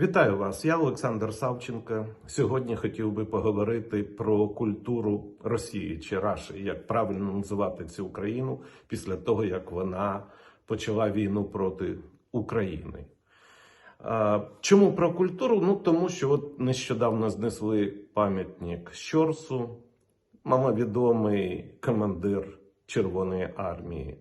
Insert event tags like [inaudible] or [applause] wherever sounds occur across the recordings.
Вітаю вас, я Олександр Савченко. Сьогодні хотів би поговорити про культуру Росії чи Раші, як правильно називати цю країну після того, як вона почала війну проти України. Чому про культуру? Ну тому що от нещодавно знесли пам'ятник Щорсу, маловідомий командир Червоної армії.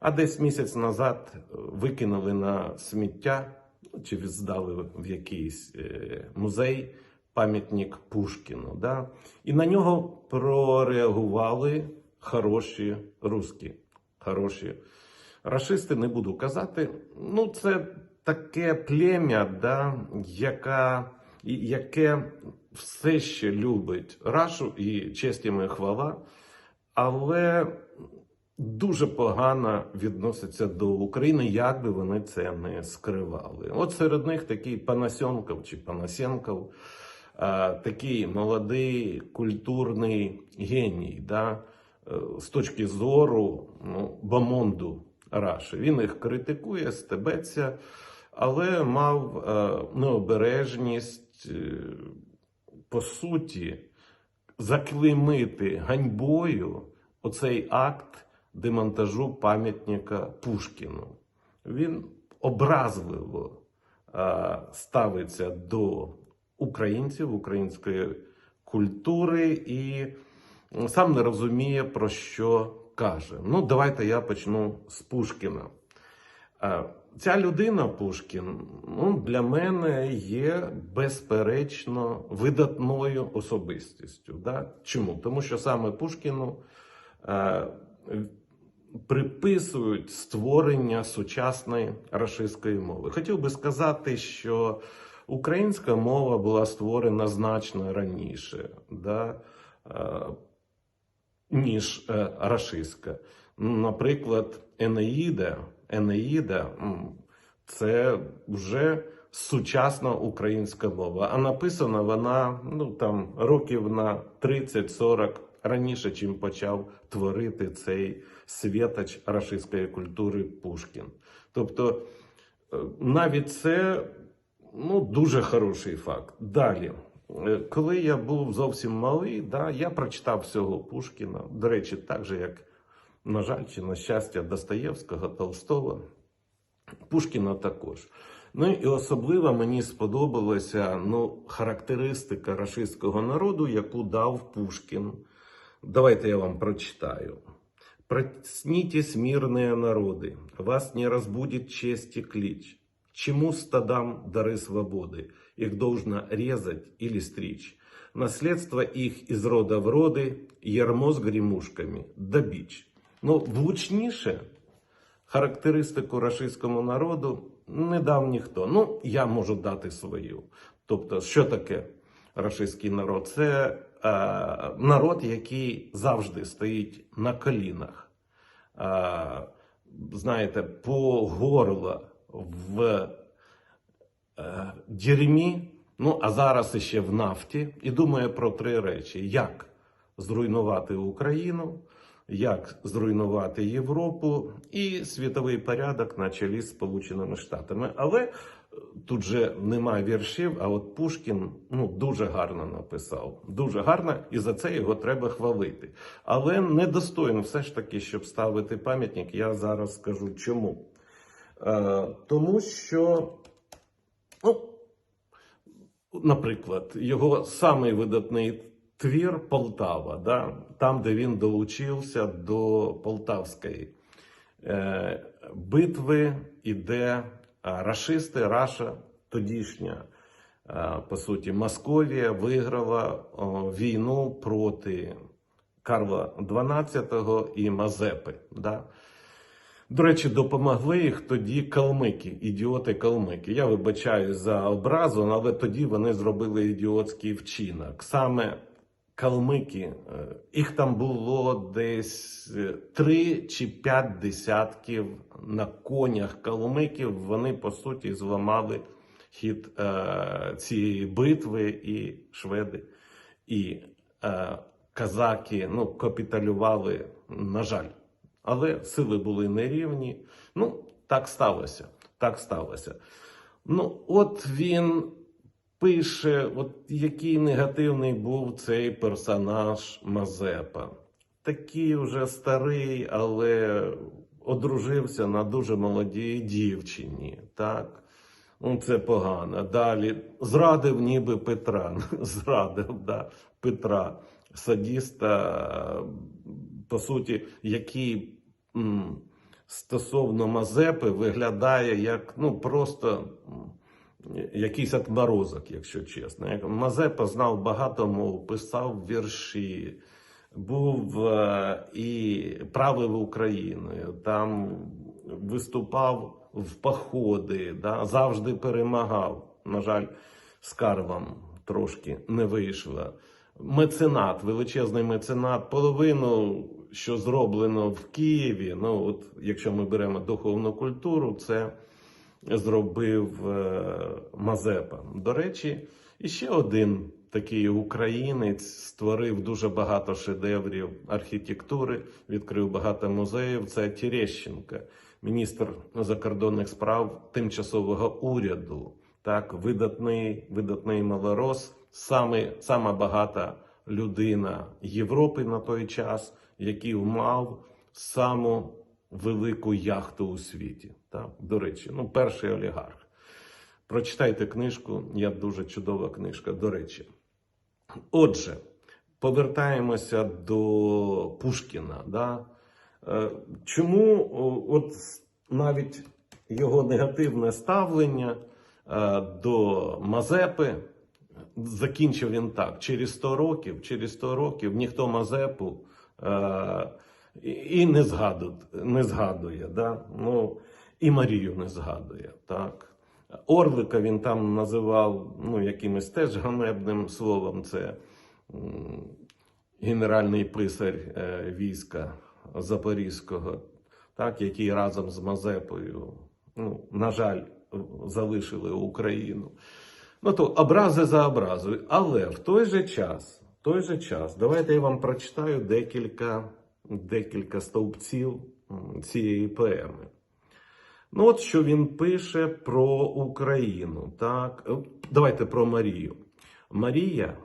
А десь місяць назад викинули на сміття чи здали в якийсь е, музей пам'ятник Пушкіну. Да? І на нього прореагували хороші русські, хороші рашисти, не буду казати. Ну, це таке плем'я, да, яка, яке все ще любить Рашу і честь йому хвала, але дуже погано відноситься до України, як би вони це не скривали. От серед них такий Панасенков чи Панасенков, такий молодий культурний геній, да, е, з точки зору ну, бомонду Раші. Він їх критикує, стебеться, але мав е, необережність, е, по суті, заклеймити ганьбою оцей акт демонтажу пам'ятника Пушкіну. Він образливо е, ставиться до українців, української культури і сам не розуміє, про що каже. Ну, давайте я почну з Пушкіна. Е, Ця людина, Пушкін, ну, для мене є безперечно видатною особистістю. Да? Чому? Тому що саме Пушкіну е, приписують створення сучасної рашистської мови. Хотів би сказати, що українська мова була створена значно раніше, да? е, ніж е, рашистська. Наприклад, Енеїда, Енеїда це вже сучасна українська мова, а написана вона ну, там, років на 30-40 раніше, чим почав творити цей святоч рашистської культури Пушкін. Тобто е, навіть це ну, дуже хороший факт. Далі. Е, Коли я був зовсім малий, да, я прочитав всього Пушкіна. До речі, так же, як, на жаль, чи на щастя, Достоєвського, Толстого. Пушкіна також. Ну і особливо мені сподобалася ну, характеристика рашистського народу, яку дав Пушкін. Давайте я вам прочитаю. Проснитесь, мирные народы, вас не разбудит честь и клич. Чему стадам дары свободы? Их должно резать или стричь. Наследство их из рода в роды, ярмо с гремушками, да бич. Ну, влучніше характеристику рашистському народу не дав ніхто. Ну, я можу дати свою. Тобто, що таке рашистський народ? Це е, народ, який завжди стоїть на колінах. Е, знаєте, по горло в е, дерьмі, ну а зараз іще в нафті, і думає про три речі: як зруйнувати Україну, як зруйнувати Європу і світовий порядок на чолі з Сполученими Штатами. Але е, тут же немає віршів, а от Пушкін ну, дуже гарно написав. Дуже гарно, і за це його треба хвалити. Але недостойно все ж таки, щоб ставити пам'ятник, я зараз скажу чому. Е, тому що, ну, наприклад, його самий видатний твір Полтава, да? там, де він долучився до Полтавської е, битви, і де е, рашисти, Раша, тодішня, по суті, Московія виграла війну проти Карла XII і Мазепи. Да? До речі, допомогли їх тоді калмики, ідіоти калмики. Я вибачаю за образу, але тоді вони зробили ідіотський вчинок. Саме калмики, е, їх там було десь е, три чи п'ять десятків на конях калмиків. Вони по суті зламали хід е, цієї битви, і шведи, і е, казаки ну, капіталювали, на жаль. Але сили були нерівні. Ну, так сталося. Так сталося. Ну, от він пише, от який негативний був цей персонаж Мазепа. Такий вже старий, але одружився на дуже молодій дівчині. Так? Ну, це погано. Далі зрадив ніби Петра. [laughs] Зрадив да, Петра, садіста, по суті, який м, стосовно Мазепи виглядає як ну, просто якийсь отморозок, якщо чесно. Мазепа знав багато мов, писав вірші, був е, і правив Україною, там виступав в походи, да, завжди перемагав. На жаль, з Карвом трошки не вийшло. Меценат, величезний меценат, половину, що зроблено в Києві. Ну, от якщо ми беремо духовну культуру, це зробив е, Мазепа. До речі, і ще один такий українець створив дуже багато шедеврів архітектури, відкрив багато музеїв. Це Терещенко, міністр закордонних справ тимчасового уряду. Так, видатний, видатний малорос, саме, сама багата людина Європи на той час, який мав саму велику яхту у світі. Так? До речі, ну, перший олігарх. Прочитайте книжку, я дуже чудова книжка, до речі. Отже, повертаємося до Пушкіна. Да? Е, Чому от навіть його негативне ставлення е, до Мазепи закінчив він так: через 100 років, через 100 років ніхто Мазепу е, і- не згадує, не згадує. Да? Ну, і Марію не згадує. Так? Орлика він там називав ну, якимось теж ганебним словом. Це генеральний писар е, війська Запорізького, так, який разом з Мазепою, ну, на жаль, залишили Україну. Ну то образи за образою. Але в той же час, в той же час, давайте я вам прочитаю декілька, декілька стовпців цієї поеми. Ну, от що він пише про Україну. Так, давайте про Марію. Марія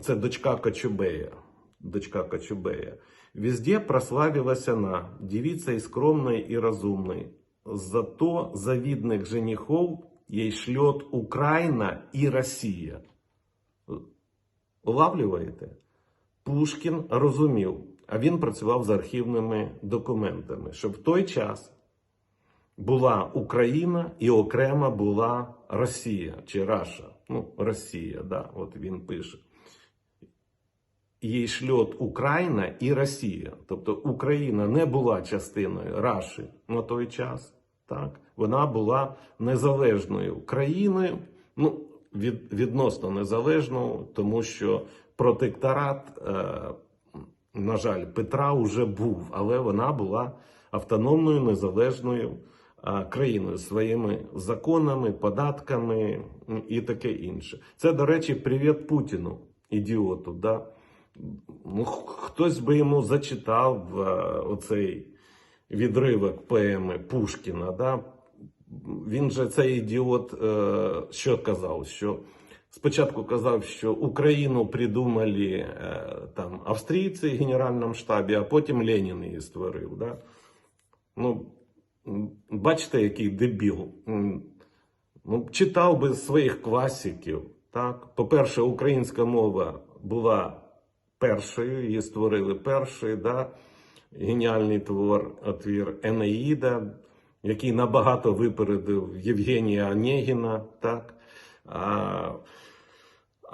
це дочка Кочубея. Дочка Кочубея. Везде прославилась она, девицей скромной и разумной. Зато завидных женихов ей шлет Украина и Россия. Улавлюєте? Пушкін розумів, а він працював з архівними документами, що в той час була Україна і окремо була Росія чи Раша. Ну, Росія, да, от він пише. Їй шльот Україна і Росія. Тобто Україна не була частиною Раші на той час. Так? Вона була незалежною країною, ну, від, відносно незалежною, тому що протекторат, е, на жаль, Петра вже був, але вона була автономною незалежною країною своїми законами, податками і таке інше. Це, до речі, привіт Путіну, ідіоту. Да? Ну, хтось би йому зачитав е, оцей відривок поеми Пушкіна. Да? Він же цей ідіот, е, що казав? Що спочатку казав, що Україну придумали е, там австрійці в Генеральному штабі, а потім Ленін її створив. Да? Ну, бачите, який дебіл. Ну, читав би своїх класиків. Так? По-перше, українська мова була першою, її створили першою, да? геніальний твор, твір Енеїда, який набагато випередив Євгенія Онегіна. Так? А,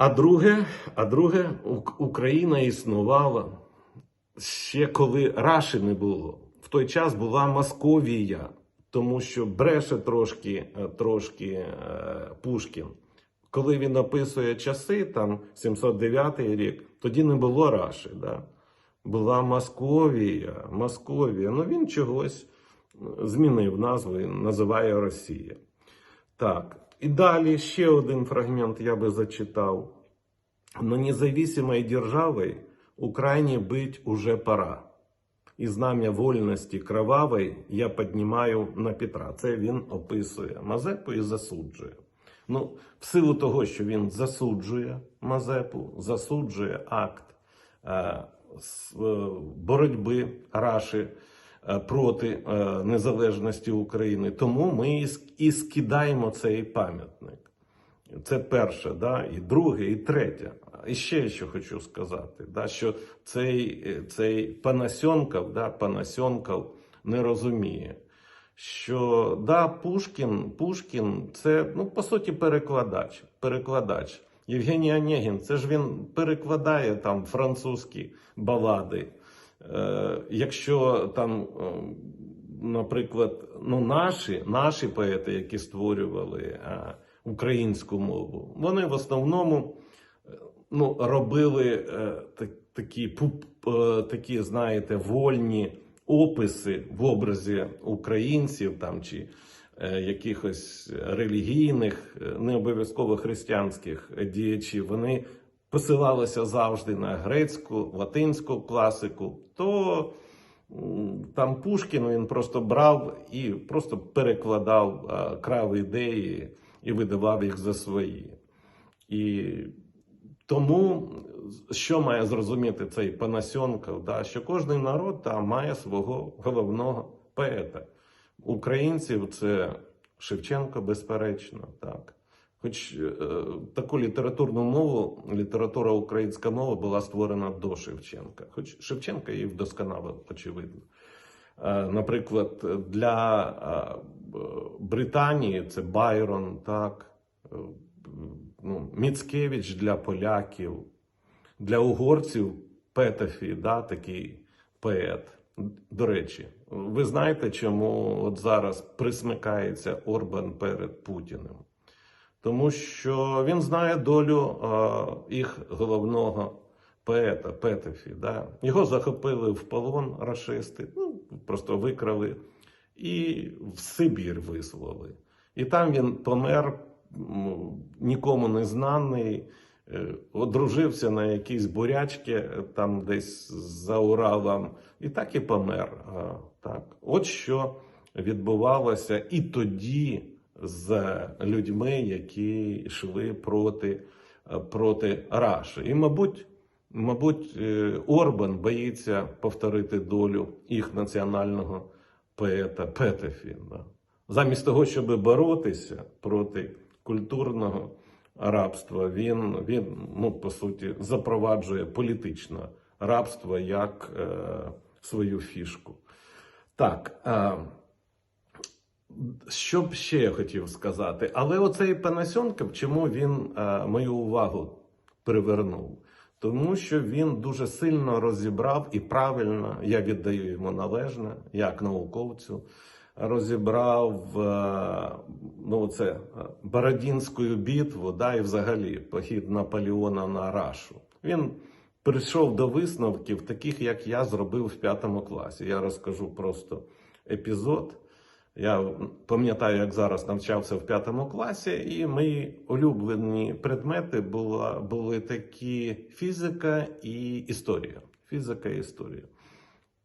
а друге, а друге, Україна існувала ще коли Раші не було. В той час була Московія, тому що бреше трошки, е, трошки е, Пушкін. Коли він описує часи, там 709 рік, тоді не було Раші. Да? Була Московія, Московія. Ну він чогось змінив назву і називає Росія. Так, і далі ще один фрагмент я би зачитав. Но независимой державой Украине быть уже пора. І знам'я вольності кровавої я піднімаю на Петра. Це він описує Мазепу і засуджує. Ну, в силу того, що він засуджує Мазепу, засуджує акт е, е, боротьби Раші проти е, незалежності України, тому ми і скидаємо цей пам'ятник. Це перше, да, і друге, і третє. І ще що хочу сказати, да, що цей, е, цей Панасьонков, да, Панасьонков не розуміє, що да, Пушкін, Пушкін це ну, по суті перекладач. перекладач. Євгеній Онегін, це ж він перекладає там французькі балади. Е, якщо там, е, наприклад, ну, наші, наші поети, які створювали е, українську мову, вони в основному ну, робили такі, такі, знаєте, вольні описи в образі українців там чи якихось релігійних, не обов'язково християнських діячів. Вони посилалися завжди на грецьку, латинську класику, то там Пушкін він просто брав і просто перекладав, крав ідеї і видавав їх за свої. І тому що має зрозуміти цей Панасьонков, да, що кожен народ там має свого головного поета. Українців це Шевченко, безперечно, так. Хоч е, таку літературну мову, література українська мова була створена до Шевченка. Хоч Шевченка її вдосконалив, очевидно. Е, Наприклад, для е, Британії це Байрон, так, ну, Міцкевич для поляків, для угорців Петефі, да, такий поет. До речі, ви знаєте, чому от зараз присмикається Орбан перед Путіним? Тому що він знає долю е, їх головного поета Петефі. Да? Його захопили в полон рашисти, ну, просто викрали і в Сибір вислали. І там він помер нікому не знаний, е, одружився на якійсь бурячки е, там десь за Уралом, і так і помер. А, Так. От що відбувалося і тоді з людьми, які йшли проти, е, проти Раші. І, мабуть, мабуть, е, Орбан боїться повторити долю їх національного поета Петефі. Да. Замість того, щоб боротися проти культурного рабства, він, він ну, по суті, запроваджує політичне рабство як е, свою фішку. Так. Е, що б ще я хотів сказати? Але оцей Панасьонков, чому він е, мою увагу привернув? Тому що він дуже сильно розібрав і правильно, я віддаю йому належне, як науковцю, розібрав е, ну, це, е, Бородінську битву, да, і взагалі похід Наполеона на Рашу. Він прийшов до висновків, таких, як я зробив в п'ятому класі. Я розкажу просто епізод. Я пам'ятаю, як зараз навчався в п'ятому класі, і мої улюблені предмети була, були такі фізика і історія. Фізика і історія.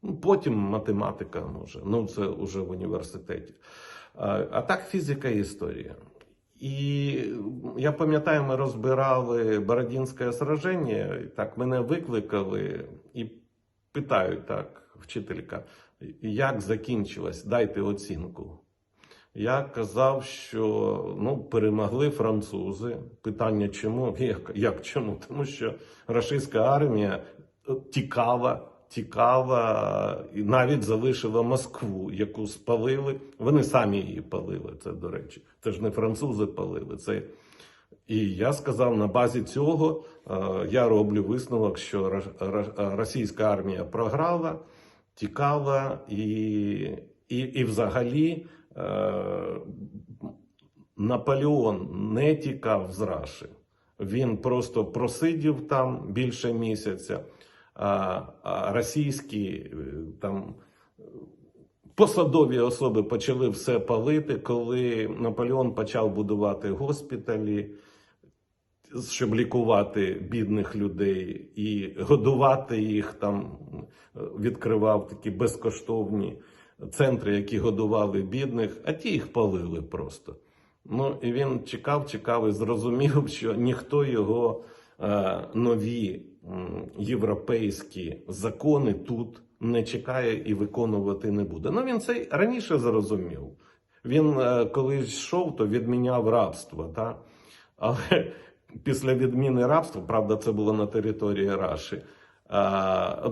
Ну, Потім математика, може, ну це вже в університеті. А, так фізика і історія. І я пам'ятаю, ми розбирали Бородінське сраження, так мене викликали і питають так, вчителька, як закінчилось, дайте оцінку. Я казав, що ну, перемогли французи. Питання чому? [laughs] Як, як чому? Тому що рашистська армія е, тікала, тікала і навіть залишила Москву, яку спалили. Вони самі її палили. Це до речі. Це ж не французи палили. Це і я сказав, на базі цього е, я роблю висновок, що російська армія програла, тікала, і, і, і взагалі е, Наполеон не тікав з Раші. Він просто просидів там більше місяця, а, а російські е, там посадові особи почали все палити, коли Наполеон почав будувати госпіталі, щоб лікувати бідних людей і годувати їх там, е, відкривав такі безкоштовні центри, які годували бідних, а ті їх палили просто. Ну і він чекав, чекав і зрозумів, [laughs] що ніхто його е, нові європейські закони тут не чекає і виконувати не буде. Ну він це раніше зрозумів. Він е, коли йшов, то відміняв рабство, та? але після відміни рабства, правда, це було на території Раші.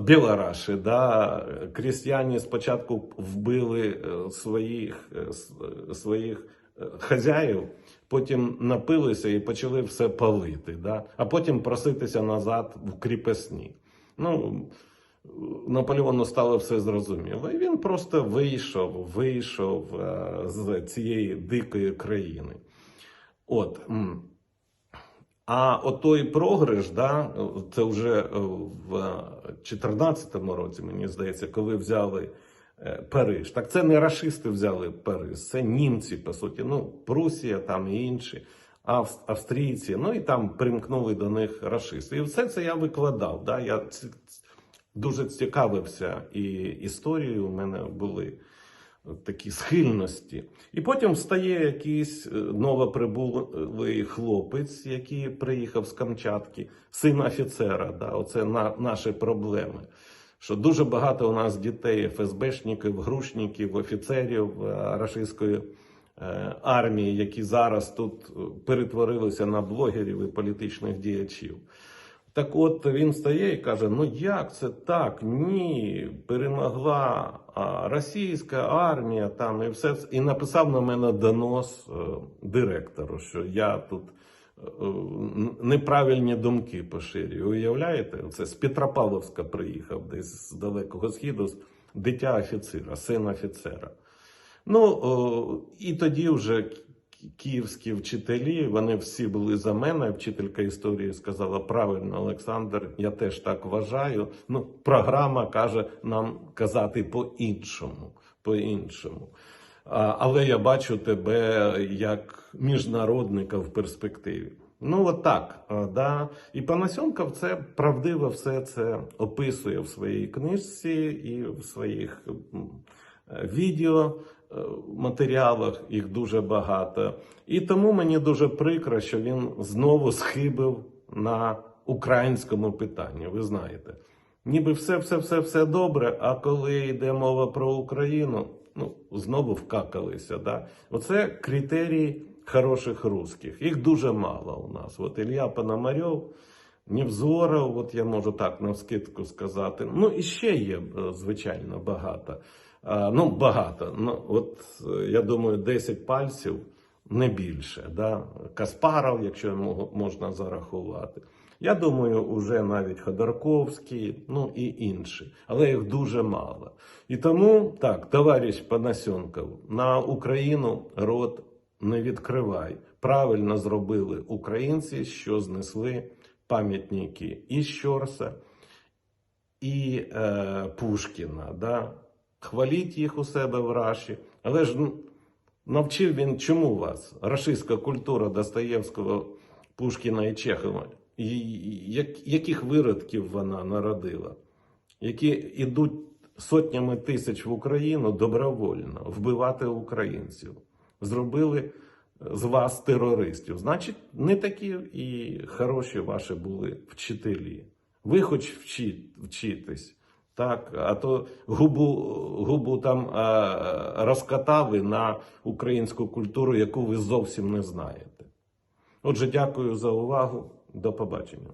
Білораші, да, крістяні спочатку вбили е, своїх, е, е, своїх хазяїв, потім напилися і почали все палити, да, а потім проситися назад в кріпосні. Ну, Наполеону стало все зрозуміло. І він просто вийшов, вийшов з цієї дикої країни. От. А отой програш, да, це вже е, в 2014 році, мені здається, коли взяли е, Париж. Так це не рашисти взяли Париж, це німці, по суті. Ну, Прусія там і інші, Авс- австрійці. Ну і там примкнули до них рашисти. І все це я викладав. Да, я дуже цікавився і історією. У мене були такі схильності. І потім встає якийсь е, новоприбулий хлопець, який приїхав з Камчатки, син офіцера. Да, оце на, наші проблеми. Що дуже багато у нас дітей, ФСБшників, грушників, офіцерів е, рашистської е, армії, які зараз тут перетворилися на блогерів і політичних діячів. Так от він стає і каже: ну як це так? Ні, перемогла російська армія там і все. І написав на мене донос е, директору, що я тут е, неправильні думки поширюю. Уявляєте? Це з Петропавловська приїхав десь з далекого східу, дитя офіцера, син офіцера. Ну і тоді вже київські вчителі, вони всі були за мене. Вчителька історії сказала правильно, Олександр, я теж так вважаю. Ну, програма каже нам казати по-іншому. По-іншому. Але я бачу тебе як міжнародника в перспективі. Ну, от так. Да. І Панасьонков це правдиво все це описує в своїй книжці і в своїх е, відео матеріалах, їх дуже багато. І тому мені дуже прикро, що він знову схибив на українському питанні. Ви знаєте, ніби все, все, все, все добре. А коли йде мова про Україну, ну знову вкакалися. Да? Оце критерії хороших русських. Їх дуже мало у нас. От Ілля Пономарьов, Невзоров, от я можу так навскидку сказати. Ну і ще є, е, звичайно, багато. А, ну, багато. Ну, от е, я думаю, 10 пальців не більше. Да? Каспаров, якщо можна зарахувати. Я думаю, уже навіть Ходорковський, ну і інші, але їх дуже мало. І тому так, товариш Панасьонков, на Україну рот не відкривай. Правильно зробили українці, що знесли пам'ятники і Щорса, і е, Пушкіна. Да? Хваліть їх у себе в Раші. Але ж навчив він чому вас? Рашистська культура Достоєвського, Пушкіна і Чехова. І- як, яких виродків вона народила, які йдуть сотнями тисяч в Україну добровольно вбивати українців, зробили з вас терористів. Значить, не такі і хороші ваші були вчителі. Ви хоч вчі, вчитесь. Так, а то губу, губу там а, розкатали на українську культуру, яку ви зовсім не знаєте. Отже, дякую за увагу. До побачення.